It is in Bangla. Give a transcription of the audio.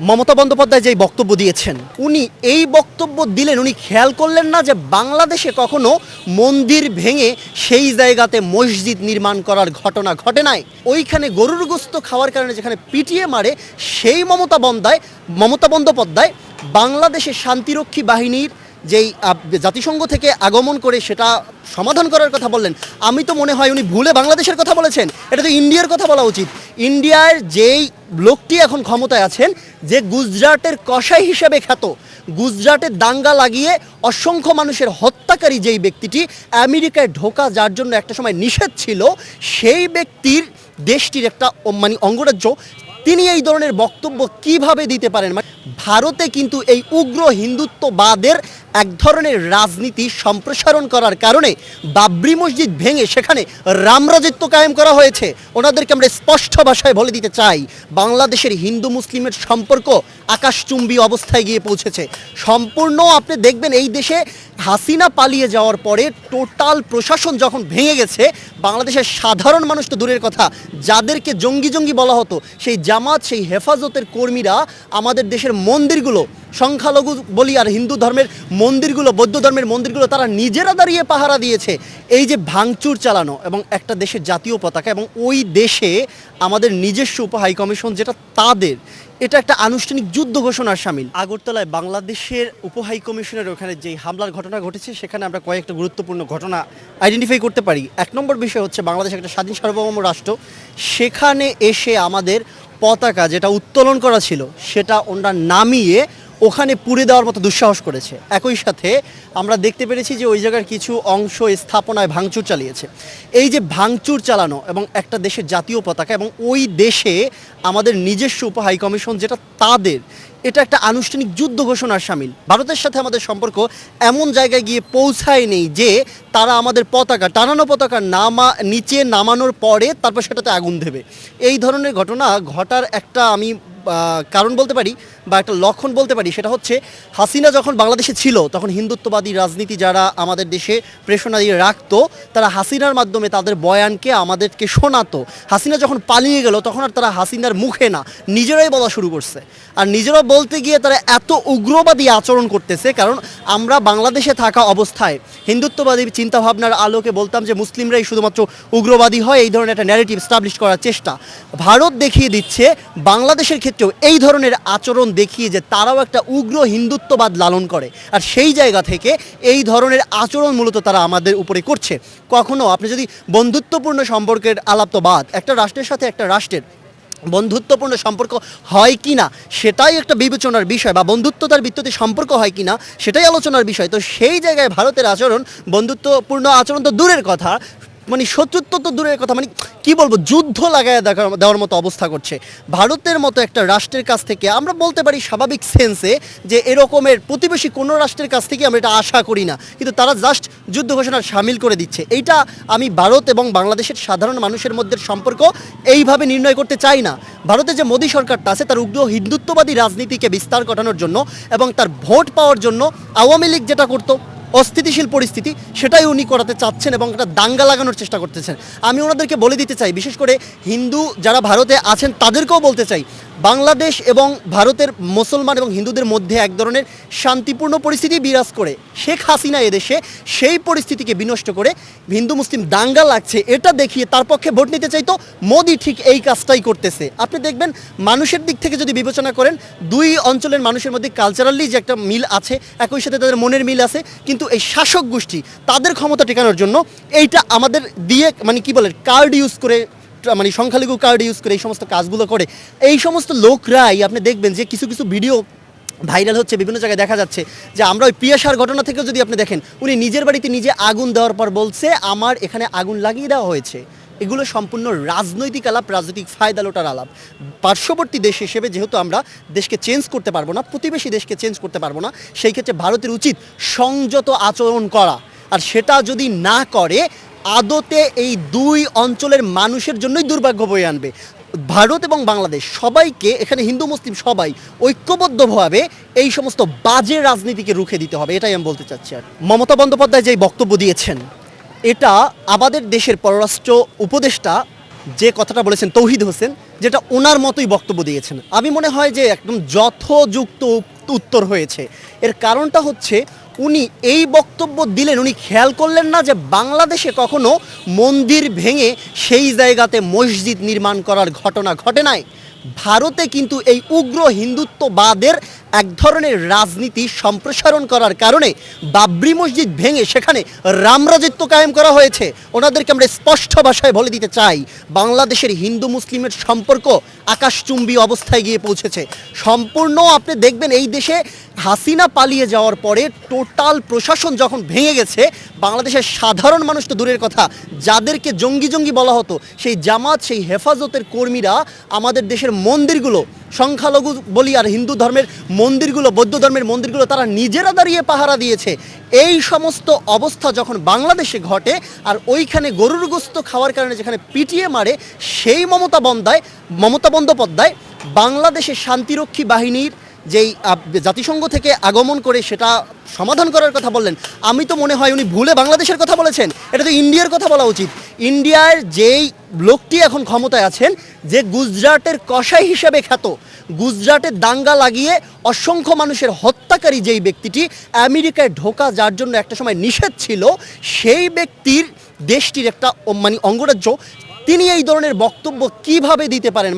মমতা বন্দ্যোপাধ্যায় যেই বক্তব্য দিয়েছেন, উনি এই বক্তব্য দিলেন, উনি খেয়াল করলেন না যে বাংলাদেশে কখনো মন্দির ভেঙে সেই জায়গাতে মসজিদ নির্মাণ করার ঘটনা ঘটে নাই। ওইখানে গরুর গোস্ত খাওয়ার কারণে যেখানে পিটিয়ে মারে, সেই মমতা বন্দায় মমতা বন্দ্যোপাধ্যায় বাংলাদেশের শান্তিরক্ষী বাহিনীর যেই জাতিসংঘ থেকে আগমন করে সেটা সমাধান করার কথা বললেন। আমি তো মনে হয় উনি ভুলে বাংলাদেশের কথা বলেছেন। এটা তো ইন্ডিয়ার কথা বলা উচিত। ইন্ডিয়ার যেই লোকটি এখন ক্ষমতায় আছেন, যে গুজরাটের কসাই হিসেবে খ্যাত গুজরাটের দাঙ্গা লাগিয়ে অসংখ্য মানুষের হত্যাকারী যেই ব্যক্তিটি আমেরিকায় ঢোকা, যার জন্য একটা সময় নিষেধ ছিল, সেই ব্যক্তির দেশটির একটা মানে অঙ্গরাজ্য, তিনি এই ধরনের বক্তব্য কীভাবে দিতে পারেন? মানে ভারতে কিন্তু এই উগ্র হিন্দুত্ববাদের এক ধরনের রাজনীতি সম্প্রসারণ করার কারণে বাবরি মসজিদ ভেঙে সেখানে রামরাজত্ব কায়েম করা হয়েছে। ওনাদেরকে আমরা স্পষ্ট ভাষায় বলে দিতে চাই, বাংলাদেশের হিন্দু মুসলিমের সম্পর্ক আকাশচুম্বী অবস্থায় গিয়ে পৌঁছেছে। সম্পূর্ণ আপনি দেখবেন এই দেশে হাসিনা পালিয়ে যাওয়ার পরে টোটাল প্রশাসন যখন ভেঙে গেছে, বাংলাদেশের সাধারণ মানুষ তো দূরের কথা, যাদেরকে জঙ্গি জঙ্গি বলা হতো, সেই জামাত, সেই হেফাজতের কর্মীরা আমাদের দেশের মন্দিরগুলো সংখ্যালঘু বলি আর হিন্দু ধর্মের মন্দিরগুলো, বৌদ্ধ ধর্মের মন্দিরগুলো তারা নিজেরা দাঁড়িয়ে পাহারা দিয়েছে। এই যে ভাঙচুর চালানো এবং একটা দেশের জাতীয় পতাকা এবং ওই দেশে আমাদের নিজস্ব উপ হাই কমিশন যেটা তাদের, এটা একটা আনুষ্ঠানিক যুদ্ধ ঘোষণার সামিল। আগরতলায় বাংলাদেশের উপ হাই কমিশনের ওখানে যে হামলার ঘটনা ঘটেছে, সেখানে আমরা কয়েকটা গুরুত্বপূর্ণ ঘটনা আইডেন্টিফাই করতে পারি। এক নম্বর বিষয় হচ্ছে বাংলাদেশ একটা স্বাধীন সার্বভৌম রাষ্ট্র। সেখানে এসে আমাদের পতাকা যেটা উত্তোলন করা ছিল, সেটা ওনারা নামিয়ে ওখানে পুড়ে দেওয়ার মতো দুঃসাহস করেছে। একই সাথে আমরা দেখতে পেরেছি যে ওই জায়গার কিছু অংশ স্থাপনায় ভাঙচুর চালিয়েছে। এই যে ভাঙচুর চালানো এবং একটা দেশের জাতীয় পতাকা এবং ওই দেশে আমাদের নিজস্ব উপ হাই কমিশন যেটা তাদের, এটা একটা আনুষ্ঠানিক যুদ্ধ ঘোষণার সামিল। ভারতের সাথে আমাদের সম্পর্ক এমন জায়গায় গিয়ে পৌঁছায় নেই যে তারা আমাদের পতাকা, টানানো পতাকা নামা, নিচে নামানোর পরে তারপর সেটাতে আগুন দেবে। এই ধরনের ঘটনা ঘটার একটা আমি কারণ বলতে পারি বা একটা লক্ষণ বলতে পারি, সেটা হচ্ছে হাসিনা যখন বাংলাদেশে ছিল, তখন হিন্দুত্ববাদী রাজনীতি যারা আমাদের দেশে প্রেষণা দিয়ে রাখতো, তারা হাসিনার মাধ্যমে তাদের বয়ানকে আমাদেরকে শোনাতো। হাসিনা যখন পালিয়ে গেল, তখন আর তারা হাসিনার মুখে না, নিজেরাই বলা শুরু করছে। আর নিজেরা বলতে গিয়ে তারা এত উগ্রবাদী আচরণ করতেছে, কারণ আমরা বাংলাদেশে থাকা অবস্থায় হিন্দুত্ববাদী চিন্তাভাবনার আলোকে বলতাম যে মুসলিমরাই শুধুমাত্র উগ্রবাদী হয়, এই ধরনের একটা ন্যারেটিভ স্টাবলিশ করার চেষ্টা। ভারত দেখিয়ে দিচ্ছে, বাংলাদেশের ক্ষেত্রেও এই ধরনের আচরণ দেখিয়ে যে তারাও একটা উগ্র হিন্দুত্ববাদ লালন করে। আর সেই জায়গা থেকে এই ধরনের আচরণ মূলত তারা আমাদের উপরে করছে। কখনো আপনি যদি বন্ধুত্বপূর্ণ সম্পর্কের আলাপ তো বাদ, একটা রাষ্ট্রের সাথে একটা রাষ্ট্রের বন্ধুত্বপূর্ণ সম্পর্ক হয় কি না, সেটাই একটা বিবেচনার বিষয় বা বন্ধুত্বতার ভিত্তিতে সম্পর্ক হয় কি না, সেটাই আলোচনার বিষয়। তো সেই জায়গায় ভারতের আচরণ, বন্ধুত্বপূর্ণ আচরণ তো দূরের কথা মানে শত্রুত্ব তো দূরের কথা মানে কি বলব, যুদ্ধ লাগায় দেখা দেওয়ার মতো অবস্থা করছে। ভারতের মতো একটা রাষ্ট্রের কাছ থেকে আমরা বলতে পারি স্বাভাবিক সেন্সে যে এরকমের প্রতিবেশী কোনো রাষ্ট্রের কাছ থেকে আমরা এটা আশা করি না। কিন্তু তারা জাস্ট যুদ্ধ ঘোষণার সামিল করে দিচ্ছে। এইটা আমি ভারত এবং বাংলাদেশের সাধারণ মানুষের মধ্যে সম্পর্ক এইভাবে নির্ণয় করতে চাই না। ভারতে যে মোদী সরকারটা আছে, তার উগ্র হিন্দুত্ববাদী রাজনীতিকে বিস্তার ঘটানোর জন্য এবং তার ভোট পাওয়ার জন্য আওয়ামী লীগ যেটা করতো অস্থিতিশীল পরিস্থিতি, সেটাই উনি করাতে চাচ্ছেন এবং একটা দাঙ্গা লাগানোর চেষ্টা করতেছেন। আমি ওনাদেরকে বলে দিতে চাই, বিশেষ করে হিন্দু যারা ভারতে আছেন, তাদেরকেও বলতে চাই বাংলাদেশ এবং ভারতের মুসলমান এবং হিন্দুদের মধ্যে এক ধরনের শান্তিপূর্ণ পরিস্থিতি বিরাজ করে। শেখ হাসিনা এদেশে সেই পরিস্থিতিকে বিনষ্ট করে হিন্দু মুসলিম দাঙ্গা লাগছে, এটা দেখিয়ে তার পক্ষে ভোট নিতে চাইতো মোদি ঠিক এই কাজটাই করতেছে। আপনি দেখবেন মানুষের দিক থেকে যদি বিবেচনা করেন, দুই অঞ্চলের মানুষের মধ্যে কালচারালি যে একটা মিল আছে, একই সাথে তাদের মনের মিল আছে, কিন্তু এই শাসক গোষ্ঠী তাদের ক্ষমতা টেকানোর জন্য এইটা আমাদের দিয়ে মানে কি বলে কার্ড ইউজ করে মানে সংখ্যালঘু কার্ড ইউজ করে এই সমস্ত কাজগুলো করে। এই সমস্ত লোকরাই আপনি দেখবেন যে কিছু কিছু ভিডিও ভাইরাল হচ্ছে, বিভিন্ন জায়গায় দেখা যাচ্ছে যে আমরা ওই পিয়াসার ঘটনা থেকেও যদি আপনি দেখেন, উনি নিজের বাড়িতে নিজে আগুন দেওয়ার পর বলছে, আমার এখানে আগুন লাগিয়ে দেওয়া হয়েছে। এগুলো সম্পূর্ণ রাজনৈতিক আলাপ, রাজনৈতিক ফায়দা লোটার আলাপ। পার্শ্ববর্তী দেশ হিসেবে যেহেতু আমরা দেশকে চেঞ্জ করতে পারব না, প্রতিবেশী দেশকে চেঞ্জ করতে পারব না, সেই ক্ষেত্রে ভারতের উচিত সংযত আচরণ করা। আর সেটা যদি না করে আদতে এই দুই অঞ্চলের মানুষের জন্যই দুর্ভাগ্য বয়ে আনবে। ভারত এবং বাংলাদেশ সবাইকে, এখানে হিন্দু, মুসলিম সবাই ঐক্যবদ্ধভাবে এই সমস্ত বাজে রাজনীতিকে রুখে দিতে হবে, এটাই আমি বলতে চাচ্ছি আর মমতা বন্দ্যোপাধ্যায় যেই বক্তব্য দিয়েছেন, এটা আমাদের দেশের পররাষ্ট্র উপদেষ্টা যে কথাটা বলেছেন, তৌহিদ হোসেন, যেটা ওনার মতোই বক্তব্য দিয়েছেন। আমি মনে হয় যে একদম যথযুক্ত উত্তর হয়েছে। এর কারণটা হচ্ছে উনি এই বক্তব্য দিলেন, উনি খেয়াল করলেন না যে বাংলাদেশে কখনো মন্দির ভেঙে সেই জায়গাতে মসজিদ নির্মাণ করার ঘটনা ঘটে নাই। ভারতে কিন্তু এই উগ্র হিন্দুত্ববাদের এক ধরনের রাজনীতি সম্প্রসারণ করার কারণে বাবরি মসজিদ ভেঙে সেখানে রামরাজত্ব কায়েম করা হয়েছে। ওনাদেরকে আমরা স্পষ্ট ভাষায় বলে দিতে চাই, বাংলাদেশের হিন্দু মুসলিমের সম্পর্ক আকাশচুম্বী অবস্থায় গিয়ে পৌঁছেছে। সম্পূর্ণ আপনি দেখবেন এই দেশে হাসিনা পালিয়ে যাওয়ার পরে টোটাল প্রশাসন যখন ভেঙে গেছে বাংলাদেশের সাধারণ মানুষ তো দূরের কথা। যাদেরকে জঙ্গি জঙ্গি বলা হতো, সেই জামাত, সেই হেফাজতের কর্মীরা আমাদের দেশের মন্দিরগুলো, সংখ্যালঘু বলি আর হিন্দু ধর্মের মন্দিরগুলো, বৌদ্ধ ধর্মের মন্দিরগুলো তারা নিজেরা দাঁড়িয়ে পাহারা দিয়েছে। এই সমস্ত অবস্থা যখন বাংলাদেশে ঘটে, আর ওইখানে গরুর গোস্ত খাওয়ার কারণে যেখানে পিটিয়ে মারে, সেই মমতা বন্দায়, মমতা বন্দ্যোপাধ্যায় বাংলাদেশের শান্তিরক্ষী বাহিনীর যেই জাতিসংঘ থেকে আগমন করে সেটা সমাধান করার কথা বললেন, আমি তো মনে হয় উনি ভুলে বাংলাদেশের কথা বলেছেন, এটা তো ইন্ডিয়ার কথা বলা উচিত। ইন্ডিয়ার যেই লোকটি এখন ক্ষমতায় আছেন, যে গুজরাটের কসাই হিসেবে খ্যাত গুজরাটের দাঙ্গা লাগিয়ে অসংখ্য মানুষের হত্যাকারী যেই ব্যক্তিটি আমেরিকায় ঢোকা যার জন্য একটা সময় নিষেধ ছিল, সেই ব্যক্তির দেশটির একটা মানে অঙ্গরাজ্য, তিনি এই ধরনের বক্তব্য কীভাবে দিতে পারেন? মানে